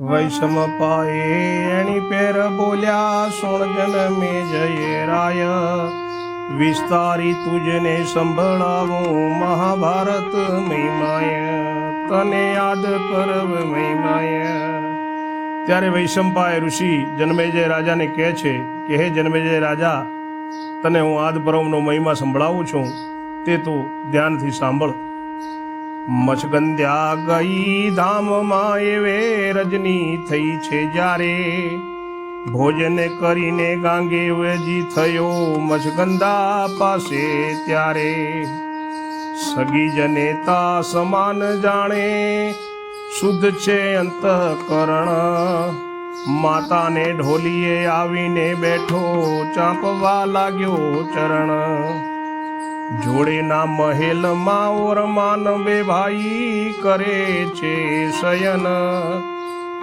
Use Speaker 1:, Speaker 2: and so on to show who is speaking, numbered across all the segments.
Speaker 1: વૈષમ પાએ એની પેર બોલ્યા, સોણ જન્મે જય રાય. વિસ્તારી તુજને સંભળાવું મહાભારત મહિમાય તને યાદ કરવ મહિમાય ત્યારે વૈશંપાય ઋષિ જન્મેજય રાજાને કહે છે કે, હે જન્મેજય રાજા, તને હું આદ પર્વનો મહિમા સંભળાવું છું. તે તું ધ્યાનથી સાંભળ. મચગંધ્યા ગઈ ધામમાં એવે રજની થઈ છે જ્યારે. ભોજન કરીને ગાંગેવજી થયો મચગંધા પાસે ત્યારે. સગી જનેતા સમાન જાણે શુદ્ધ છે અંતઃકરણ. માતાને ઢોલીએ આવીને બેઠો ચાંપવા લાગ્યો ચરણ. જોડેના મહેલમાં ઓરમાન બે ભાઈ કરે છે શયન.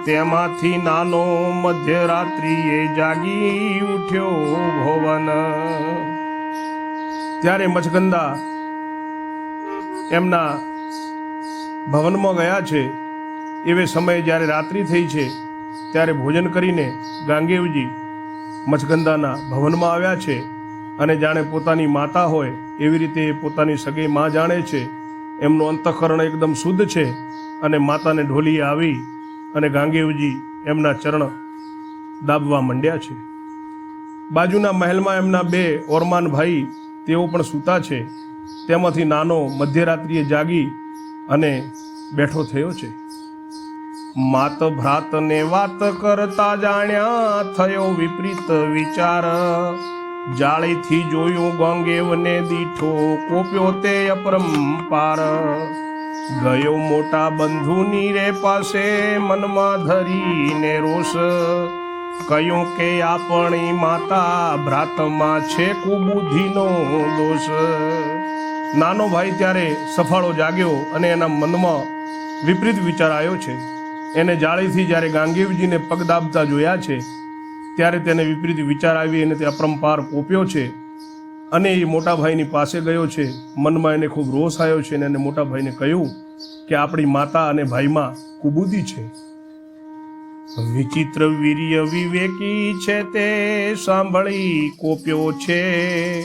Speaker 1: તેમાંથી નાનો મધ્યરાત્રિએ જાગી ઉઠ્યો ભવન. ત્યારે મચગંદા એમના ભવનમાં ગયા છે. એવે સમયે જ્યારે રાત્રિ થઈ છે, ત્યારે ભોજન કરીને ગાંગેવજી મચગંદાના ભવનમાં આવ્યા છે. અને જાણે પોતાની માતા હોય, એવી રીતે એ પોતાની સગી માં જાણે છે, એમનું અંતઃકરણ એકદમ શુદ્ધ છે અને માતાને ઢોલી આવી અને ગાંગેવજી એમના ચરણ દાબવા માંડ્યા છે. બાજુના મહેલમાં એમના બે ઓરમાન ભાઈ તેઓ પણ સૂતા છે, તેમાંથી નાનો મધ્યરાત્રિએ જાગી અને બેઠો થયો છે. માત ભ્રાતને વાત કરતા જાણ્યા થયો વિપરીત વિચાર. જાળીથી જોયું ગંગેવને દીઠો કોપ્યો તે અપરંપાર. ગયો મોટા બંધુની રે પાસે, મનમાં ધરીને રોષ. કહ્યું કે આપણી માતા ભ્રાતમાં છે કુબુદ્ધિનો દોષ. નાનો ભાઈ ત્યારે સફાળો જાગ્યો અને એના મનમાં વિપરીત વિચાર આવ્યો છે. એને જાળીથી જ્યારે ગાંગીવજીને પગ દાબતા જોયા છે ત્યારે તેને વિપરીત વિચાર આવી અને તે અપરંપાર કોપ્યો છે અને એ મોટા ભાઈની પાસે ગયો છે. મનમાં એને ખૂબ રોષ આવ્યો છે અને એને મોટા ભાઈને કહ્યું કે આપણી માતા અને ભાઈમાં કુબુદ્ધિ છે. વિચિત્ર વીર્ય વિવેકી છે તે સાંભળી કોપ્યો છે.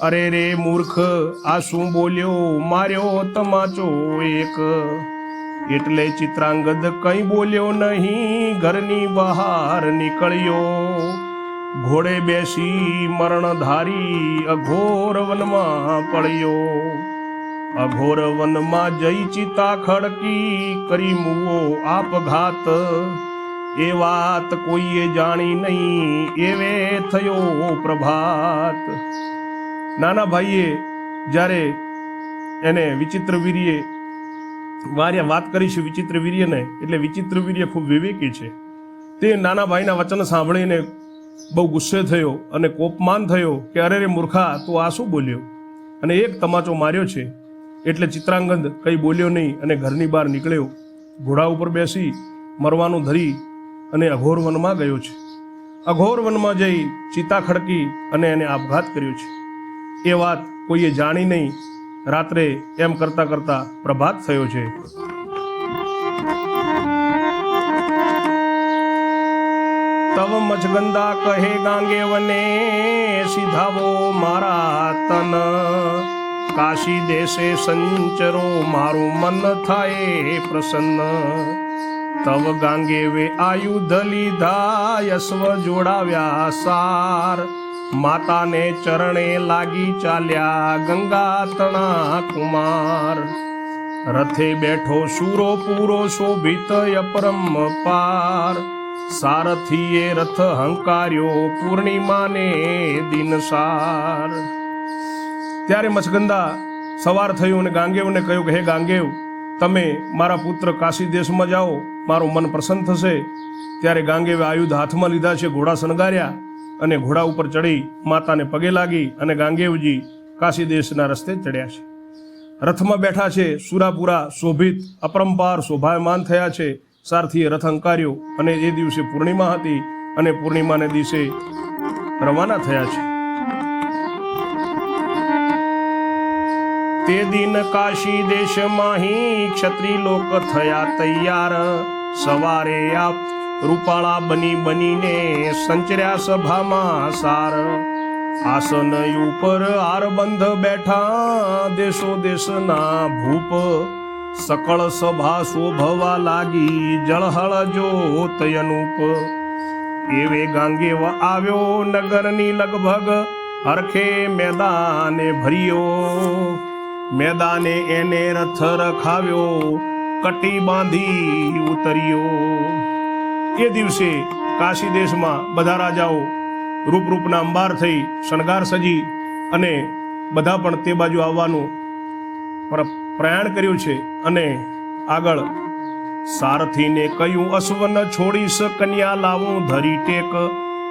Speaker 1: અરે રે મૂર્ખ, આ શું બોલ્યો? માર્યો તમાચો એક એટલે ચિત્રાંગદ કંઈ બોલ્યો નહીં, ઘરની બહાર નીકળ્યો. ઘોડે બેસી મરણધારી અઘોર વનમાં પડ્યો. અઘોર વનમાં જઈ ચિતા ખડકી કરી મુવો આપઘાત. એ વાત કોઈએ જાણી નહીં, એવે થયો પ્રભાત. નાના ભાઈએ જ્યારે એને વિચિત્ર વીર્યે વાર્યા વાત કરીશું વિચિત્ર વીર્યને, એટલે વિચિત્ર વીર્ય ખૂબ વિવેકી છે. તે નાના ભાઈના વચન સાંભળીને બહુ ગુસ્સે થયો અને કોપમાન થયો કે, અરે રે મૂર્ખા, તું આ શું બોલ્યો? અને એક તમાચો માર્યો છે. એટલે ચિત્રાંગદ કંઈ બોલ્યો નહીં અને ઘરની બહાર નીકળ્યો. ઘોડા ઉપર બેસી મરવાનું ધરી અને અઘોર વનમાં ગયો છે. અઘોર વનમાં જઈ ચિતા ખડકી અને એને આપઘાત કર્યો છે. એ વાત કોઈએ જાણી નહીં રાત્રે એમ કરતા કરતા પ્રભાત થયો છે. તવ મચગંદા કહે, ગાંગે વને, સીધાવો મારા તન. કાશી દેશે સંચરો, મારું મન થાય પ્રસન્ન. તવ ગાંગે વે આયુધ લીધા, યશ્વ જોડાવ્યા સાર. માતાને ચરણે લાગી ચાલ્યા ગંગા તણા કુમાર. રથે બેઠો શૂરો પૂરો શોભિત અપરમ પાર. સારથીએ રથ હંકાર્યો પૂર્ણિમાને દિનસાર. ત્યારે મચગંદા સવાર થયું અને ગાંગેવને કહ્યું કે, હે ગાંગેવ, તમે મારા પુત્ર કાશી દેશમાં જાઓ. મારું મન પ્રસન્ન થશે. ત્યારે ગાંગેવે આયુધ હાથમાં લીધા છે, ઘોડા શણગાર્યા. અને ઘોડા ઉપર ચડી માતાને પગે લાગી અને ગાંગેવજી કાશી દેશના રસ્તે ચડ્યા છે. રથમાં બેઠા છે સુરાપુરા, શોભિત, અપરંપાર, શોભાયમાન થયા છે સારથીએ રથ અંકાર્યો અને એ દિવસે પૂર્ણિમા હતી અને પૂર્ણિમાને દિવસે રવાના થયા છે. તે દિન કાશી દેશમાંહી ક્ષત્રિય લોક થયા તૈયાર. સવારે આપ રૂપાળા બની બનીને સંચર્યા સભામાં સાર. આસન ઉપર આરબંધ બેઠા દેશો દેશના ભૂપ. સકળ સભા શોભવા લાગી જળહળ જોત અનુપ. એવે ગાંગે આવ્યો નગરની લગભગ. હરખે મેદાને ભર્યો. મેદાને એને રથ રખાવ્યો કટી બાંધી ઉતર્યો. એ દિવસે કાશી દેશમાં બધા રાજાઓ રૂપ રૂપના અંબાર થઈ શણગાર સજી અને બધા પણ તે બાજુ આવવાનું પ્ર- પ્રયાણ કર્યું છે અને આગળ સારથીને કહ્યું, અશ્વન છોડીશ કન્યા લાવું ધરી ટેક.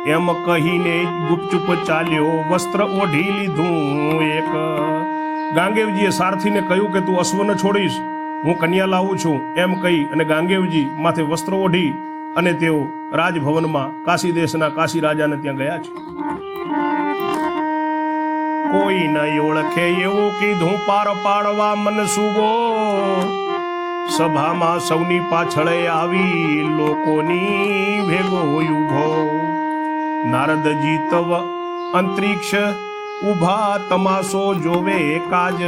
Speaker 1: એમ કહીને ગુપચુપ ચાલ્યો, વસ્ત્ર ઓઢી લીધું એક. ગાંગેવજીએ સારથીને કહ્યું કે, તું અશ્વન છોડીશ, હું કન્યા લાવું છું. એમ કહી અને ગાંગેવજી માથે વસ્ત્ર ઓઢી અને તેઓ રાજભવનમાં કાશી દેશના કાશી રાજાને ત્યાં ગયા છે. કોઈ ન ઓળખે એવું કીધું પાર પાડવા મનસુબો. સભામાં સૌની પાછળે આવી લોકોની ભેગો ઊભો. નારદજી તવ અંતરિક્ષ ઊભા તમાસો જોવે કાજ.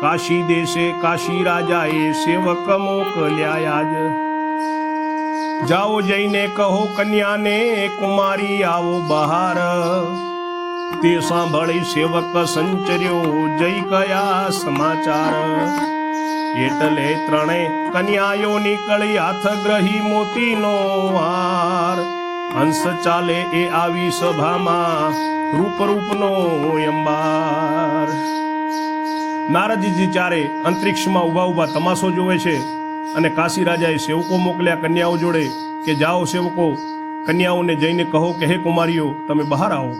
Speaker 1: કાશી દેશે કાશી રાજાએ સેવક મોકલ્યા આજ જાઓ જઈને કહો કન્યાને, કુમારી, આવો બહાર. તે સાંભળી સેવક સંચર્યો, જય કયા સમાચાર? એટલે ત્રણે કન્યાઓ નીકળી હાથ ગ્રહી મોતીનો હાર. હંસ ચાલે એ આવી સભામાં રૂપ રૂપનો અંબાર. નારદજી ચારે અંતરિક્ષમાં ઊભા ઊભા તમાશો જોવે છે અને કાશી રાજાએ સેવકો મોકલ્યા કન્યાઓ જોડે કે જાઓ સેવકો, કન્યાઓને જઈને કહો કે, હે કુમારીઓ, તમે બહાર આવો.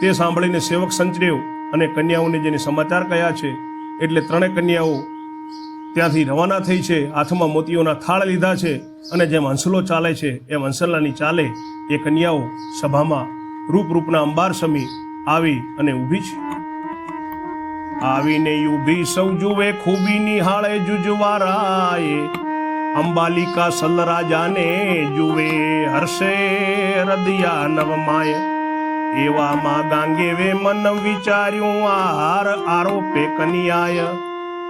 Speaker 1: તે સાંભળીને સેવક સંચર્યો અને કન્યાઓને જેને સમાચાર કયા છે, એટલે ત્રણેય કન્યાઓ ત્યાંથી રવાના થઈ છે, હાથમાં મોતીઓના થાળ લીધા છે અને જેમ હંસલો ચાલે છે, એમ હંસલાની ચાલે. એ કન્યાઓ સભામાં રૂપરૂપના અંબાર સમી આવી અને ઊભી છે. આવીને ઊભી સૌ જુએ ખૂબી નિહાળે જુજવારાએ. અંબાલિકા સલરાજાને જુએ હર્ષે હૃદયા નવમાય એવામાં ગાંગેવે મન વિચાર્યું, આહાર આરોપે કન્યાય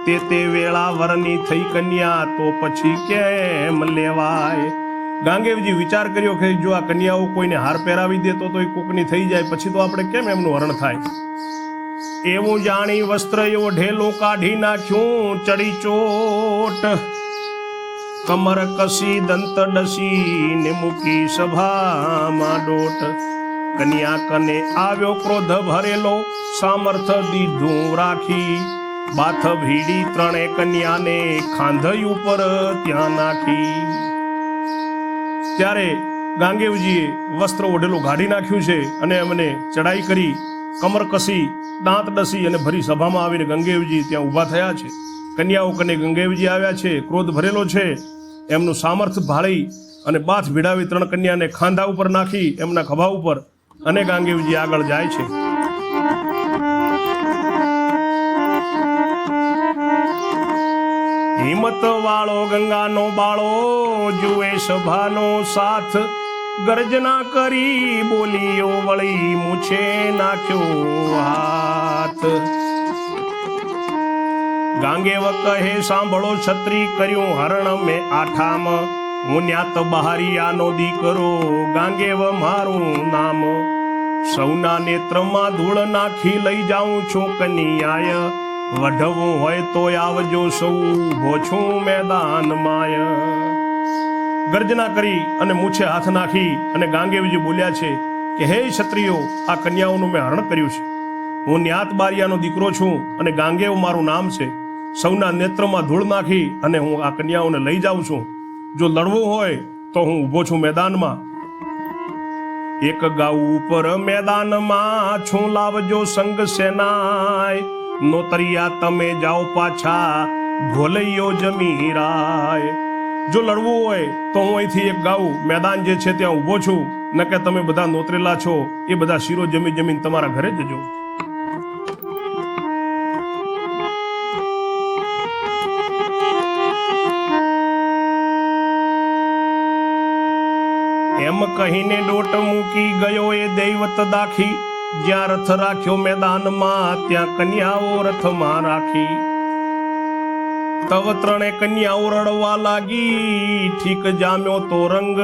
Speaker 1: તે તે વેળા વરની થઈ કન્યા, તો પછી કેમ લેવાય? ગાંગેવજી વિચાર કર્યો કે જો આ કન્યાઓ કોઈને હાર પહેરાવી દેતો તો એ કોકની થઈ જાય, પછી તો આપણે કેમ એમનું હરણ થાય? એવું જાણી વસ્ત્ર એવો ઢેલો કાઢી નાખ્યું, ચડી ચોટ. કમર કસી, દંત ડસી ને મૂકી સભામાં ડોટ. કન્યા કને આવ્યો ક્રોધ ભરેલો સામર્થ દીધું રાખી. બાથ ભીડી ત્રણે કન્યાને ખાંધઈ ઉપર ત્યાં નાખી. ત્યારે ગાંગેવજીએ વસ્ત્ર ઓઢેલું કાઢી નાખ્યું છે અને એમને ચડાઈ કરી કમર કસી, દાંત ડસી અને ભરી સભામાં આવીને ગંગેવજી ત્યાં ઊભા થયા છે. કન્યાઓ કને ગંગેવજી આવ્યા છે, ક્રોધ ભરેલો છે. એમનું સામર્થ ભાળી અને બાથ ભીડાવી ત્રણ કન્યાને ખાંધા ઉપર નાખી એમના ખભા ઉપર અને ગાંગેવજી આગળ જાય છે. હિંમત વાળો ગંગાનો બાળો જુએ સભાનો સાથ. ગર્જના કરી બોલીઓ વળી મૂછે નાખ્યો હાથ. ગાંગેવ કહે, સાંભળો છત્રી કર્યું હરણ મેં આઠામ. હું ન્યાત બહારિયાનો દીકરો ગાંગેવ મારું નામ. સૌના નેત્રમાં ધૂળ નાખી લઈ જાઉં છું કનિયાય. વઢવું હોય તો આવજો સૌ ઊભો છું મેદાન માય. ગર્જના કરી અને મૂછે હાથ નાખી અને ગાંગેવજી બોલ્યા છે કે, હે ક્ષત્રિયો, આ કન્યાઓનું મેં હરણ કર્યું છે. હું ન્યાત બારિયાનો દીકરો છું અને ગાંગેવ મારું નામ છે. સૌના નેત્રમાં ધૂળ નાખી અને હું આ કન્યાઓને લઈ જાઉં છું. જો લડવું હોય તો હું ઊભો છું મેદાનમાં. એક ગાઉ ઉપર મેદાનમાં છું, લાવજો સંગ સેનાય. નોતરિયા તમે જાઓ પાછા ભોલૈયો જમીરાય. જો લડવું હોય તો હું અહીંથી એક ગાઉ મેદાન જે છે ત્યાં ઊભો છું. ન તમે બધા નોતરેલા છો, એ બધા શીરો જમી જમીન તમારા ઘરે જજો. એમ કહીને ડોટ મૂકી ગયો એ દૈવત દાખી. જ્યાં રથ રાખ્યો મેદાનમાં, ત્યાં કન્યાઓ રથમાં રાખી. તવ ત્રણે કન્યાઓ રડવા લાગી. ઠીક જામ્યો તો રંગ.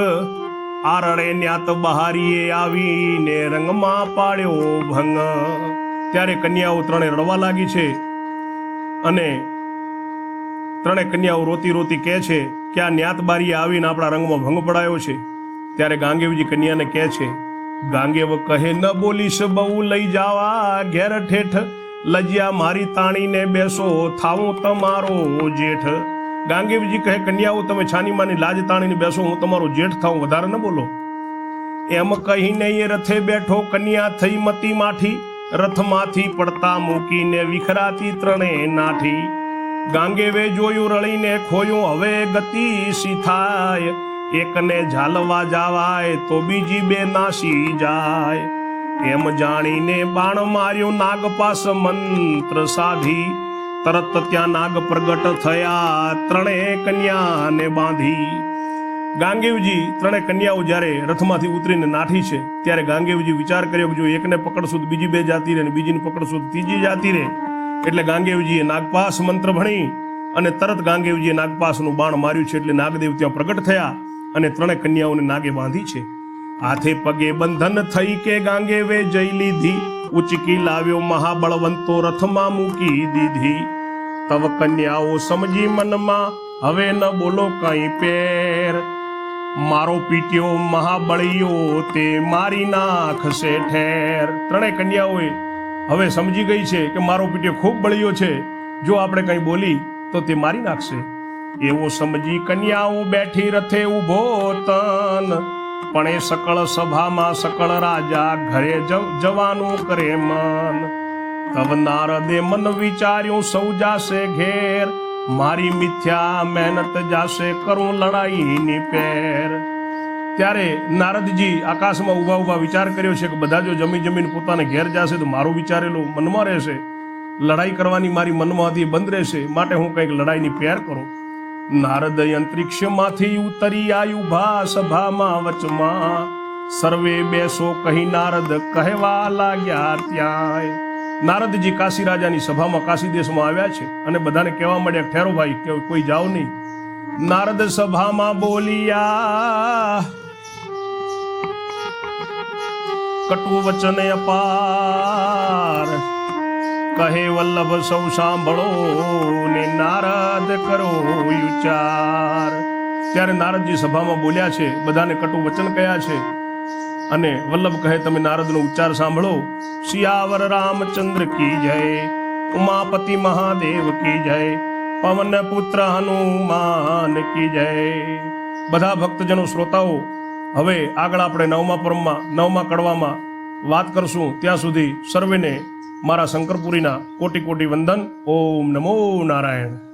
Speaker 1: આ ન્યાત બહારીએ આવીને રંગમાં પાડ્યો ભંગ. ત્યારે કન્યાઓ ત્રણે રડવા લાગી છે. અને ત્રણે કન્યાઓ રોતી રોતી કહે છે કે આ ન્યાત બારીએ આવીને આપણા રંગમાં ભંગ પડાયો છે. ત્યારે ગાંગેવજી કન્યાને કહે છે, ગાંગેવ કહે, ન બોલીશ બહુ લઈ જાવા, ઘેર ઠેઠ લજ્યા મારી તાણીને બેસો, થાવું તમારો જેઠ. ગાંગેવજી કહે, કન્યાઓ, તમે છાની માની લાજ તાણીને બેસો, હું તમારો જેઠ થાઉં, વધારે ન બોલો. એમ કહીને એ રથે બેઠો કન્યા થઈ મતી માઠી. રથમાંથી પડતા મૂકીને વિખરાતી ત્રણે નાઠી. ગાંગેવે જોયું, રળીને ખોયું, હવે ગતિ સી થાય? એકને ઝાલવા જાવાય તો બીજી બે નાસી જાય. એમ જાણીને બાણ માર્યું નાગ પાસ મંત્ર સાધી. તરત ત્યાં નાગ પ્રગટ થયા, ત્રણે કન્યાને બાંધી. ગાંગેવજી, ત્રણે કન્યાઓ જ્યારે રથમાંથી ઉતરીને નાઠી છે, ત્યારે ગાંગેવજી વિચાર કર્યો કે જો એકને પકડશું બીજી બે જાતી રહે અને બીજીને પકડશું ત્રીજી જાતી રહે. એટલે ગાંગેવજીએ નાગપાસ મંત્ર ભણી અને તરત ગાંગેવજીએ નાગપાસનું બાણ માર્યું છે, એટલે નાગદેવ ત્યાં પ્રગટ થયા અને ત્રણે કન્યાઓને નાગે બાંધી છે. હાથે પગે બંધન થઈ કે ગાંગે વે જઈ લીધી. ઉચકી લાવ્યો મહાબળવંતો રથમાં મૂકી દીધી. તવ કન્યાઓ સમજી મનમાં, હવે ન બોલો કઈ પેર. મારો પીટ્યો મહાબળીયો તે મારી નાખશે ઠેર. ત્રણેય કન્યાઓએ હવે સમજી ગઈ છે કે મારો પીટ્યો ખૂબ બળિયો છે. જો આપણે કંઈ બોલી, તો તે મારી નાખશે. એવો સમજી કન્યાઓ બેઠી રથે ઊભો તન. પણ એ સકળ સભામાં સકળ રાજા ઘરે જવાનું કરે મન. તવ નારદે મન વિચાર્યું, સૌ જાશે ઘેર. મારી મિથ્યા મહેનત જાશે કરું લડાઈની પેર. ત્યારે નારદજી આકાશમાં ઊભા ઊભા વિચાર કર્યો છે કે બધા જો જમી જમીન પોતાને ઘેર જશે તો મારું વિચારેલું મનમાં રહેશે. લડાઈ કરવાની મારી મનમાં હતી, બંધ રહેશે. માટે હું કંઈક લડાઈની પેર કરું. નારદ અંતરિક્ષમાંથી ઉતરી આયુ ભા સભામાં વચમાં. સર્વે બેસો કહી નારદ કહેવા લાગ્યા ત્યાંય. નારદજી કાશી રાજાની સભામાં કાશી દેશમાં આવ્યા છે અને બધાને કહેવા મળ્યા ઠેરો ભાઈ, કે કોઈ જાઓ નહીં. નારદ સભામાં બોલિયા, કટુ વચને અપાર. કહે વલ્લભ સૌ સાંભળો ને નારદ કરો વિચાર ત્યારે નારદજી સભામાં બોલ્યા છે, બધાને કટુ વચન કયા છે. અને વલ્લભ કહે, તમે નારદનો ઉચ્ચાર સાંભળો. શિયાવર રામચંદ્ર કી જય, ઉમાપતિ મહાદેવ કી જય, પવન પુત્ર હનુમાન કી જય. બધા ભક્તજનો શ્રોતાઓ, હવે આગળ આપણે નવમા પરમમાં નવમા કડવામાં વાત કરશું. ત્યાં સુધી સર્વેને મારા શંકરપુરીના કોટી કોટી વંદન. ઓમ નમો નારાયણ.